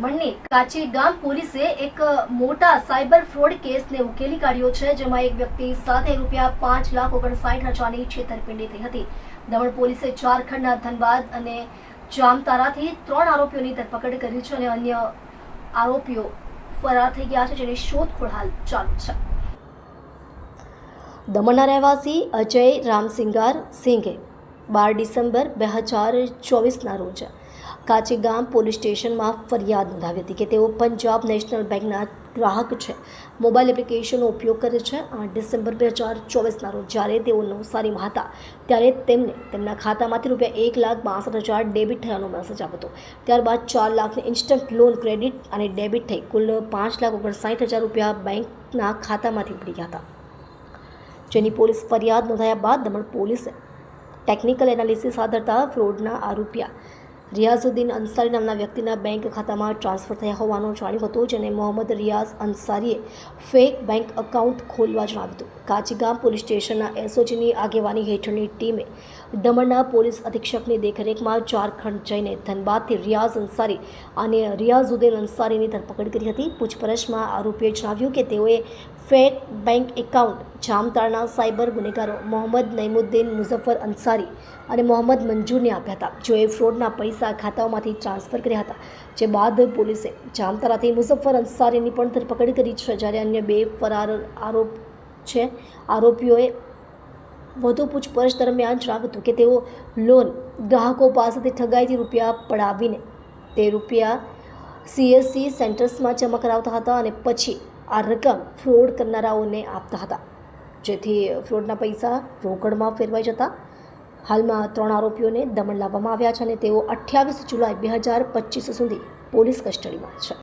દમણની કાચી ગામ પોલીસે એક મોટા સાયબર ફ્રોડ કેસને ઉકેલી કાઢ્યો છે, જેમાં એક વ્યક્તિ સાથે રૂપિયા પાંચ લાખ ઓગણસાઠ હજારની છેતરપિંડી થઈ હતી. દમણ પોલીસે ઝારખંડના ધનબાદ અને જામતારાથી ત્રણ આરોપીઓની ધરપકડ કરી છે અને અન્ય આરોપીઓ ફરાર થઈ ગયા છે, જેની શોધખોળ હાલ ચાલુ છે. દમણના રહેવાસી અજય રામસિંગાર સિંઘે બાર ડિસેમ્બર બે હજાર ચોવીસના રોજ કાચીગામ પોલીસ સ્ટેશનમાં ફરિયાદ નોંધાવી હતી કે તેઓ પંજાબ નેશનલ બેંકના ગ્રાહક છે. મોબાઈલ એપ્લિકેશનનો ઉપયોગ કરે છે. આઠ ડિસેમ્બર બે હજાર ચોવીસના રોજ જ્યારે તેઓ નવસારીમાં હતા, ત્યારે તેમને તેમના ખાતામાંથી રૂપિયા એક લાખ બાસઠ હજાર ડેબિટ થયાનો મેસેજ આવ્યો હતો. ત્યારબાદ ચાર લાખની ઇન્સ્ટન્ટ લોન ક્રેડિટ અને ડેબિટ થઈ કુલ પાંચ લાખ ઓગણસાઠ હજાર રૂપિયા બેંકના ખાતામાંથી ઉપડી ગયા હતા. જેની પોલીસ ફરિયાદ નોંધાયા બાદ દમણ પોલીસે ટેકનિકલ એનાલિસિસ આધારતા ધરતા ફ્રોડના આરોપિયા રિયાઝુદ્દીન અંસારી નામના વ્યક્તિના બેંક ખાતામાં ટ્રાન્સફર થયા હોવાનું જાણ્યું હતું, જેને મોહમ્મદ રિયાઝ અંસારીએ ફેક બેંક એકાઉન્ટ ખોલવા જણાવ્યું હતું. કાચીગામ પોલીસ સ્ટેશનના એસઓજીની આગેવાની હેઠળની ટીમે દમણના પોલીસ અધિક્ષકની દેખરેખમાં ઝારખંડ જઈને ધનબાદથી રિયાઝ અંસારી અને રિયાઝુદ્દીન અંસારીની ધરપકડ કરી હતી. પૂછપરછમાં આરોપીએ જણાવ્યું કે તેઓએ ફેક બેંક એકાઉન્ટ જામતાળના સાયબર ગુનેગારો મોહમ્મદ નઈમુદ્દીન મુઝફ્ફર અંસારી અને મોહમ્મદ મંજૂરને આપ્યા હતા. જેઓએ ફ્રોડના પૈસા ખાતાઓમાંથી ટ્રાન્સફર કર્યા હતા. જે બાદ પોલીસે જામતારાથી મુઝફ્ફર અંસારીની પણ ધરપકડ કરી છે. જ્યારે અન્ય બે ફરાર આરોપ છે. આરોપીઓએ વધુ પૂછપરછ દરમિયાન જણાવ્યું હતું કે તેઓ લોન ગ્રાહકો પાસેથી ઠગાઈથી રૂપિયા પડાવીને તે રૂપિયા સીએસસી સેન્ટર્સમાં જમા કરાવતા હતા અને પછી આ રકમ ફ્રોડ કરનારાઓને આપતા હતા. જેથી ફ્રોડના પૈસા રોકડમાં ફેરવાઈ જતા હાલમાં ત્રણ આરોપીઓને દમણ લાવવામાં આવ્યા છે અને તેઓ અઠ્યાવીસ જુલાઈ બે હજાર પચીસ સુધી પોલીસ કસ્ટડીમાં છે.